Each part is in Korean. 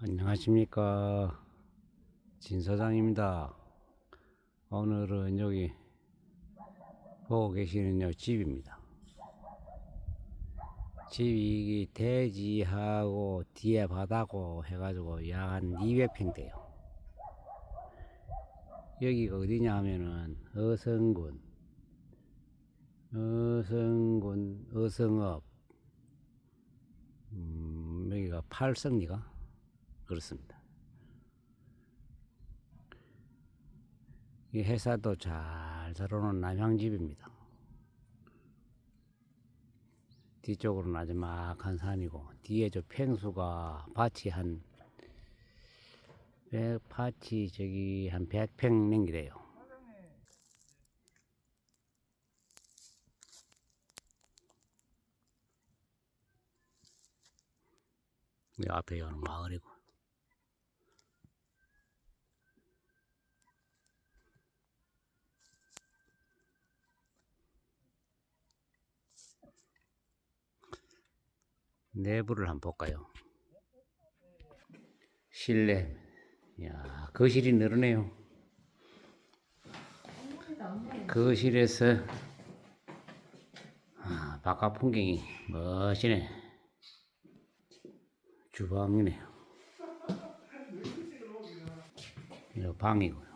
안녕하십니까. 진사장입니다. 오늘은 여기 보고 계시는 요 집입니다. 집이 대지하고 뒤에 바다고 해가지고 약 한 200평 돼요. 여기가 어디냐 하면은 어성군 어성군 어성읍 음, 여기가 팔성리가 그렇습니다. 이 회사도 잘 살아놓은 남향집입니다. 뒤쪽으로는 나지막한 산이고 뒤에 저 팽수가 밭이 한 백, 밭이 저기 한 100평 냉기래요. 이 앞에 여는 마을이고 내부를 한번 볼까요? 실내. 야 거실이 늘으네요. 거실에서 아, 바깥 풍경이 멋지네. 주방이네요. 이거 방이고요.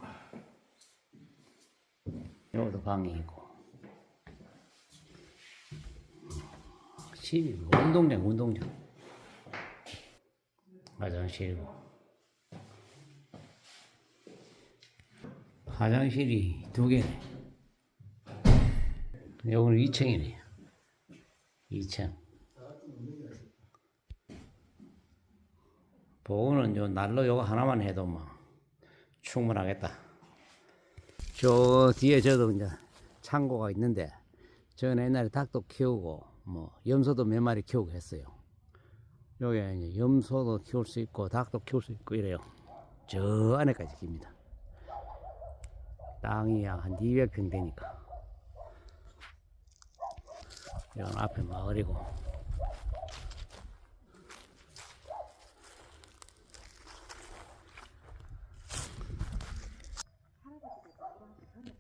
여기도 방이 있고 집이 뭐 운동장 운동장. 화장실이고 화장실이 두 개네. 여기는 2층이네요 2층. 보고는 요 난로 요거 하나만 해도 뭐 충분하겠다. 저 뒤에 저도 이제 창고가 있는데 저는 옛날에 닭도 키우고 뭐 염소도 몇 마리 키우고 했어요. 여기 염소도 키울 수 있고 닭도 키울 수 있고 이래요. 저 안에까지 깁니다. 땅이 약한 200평 되니까. 여기 앞에 마을이고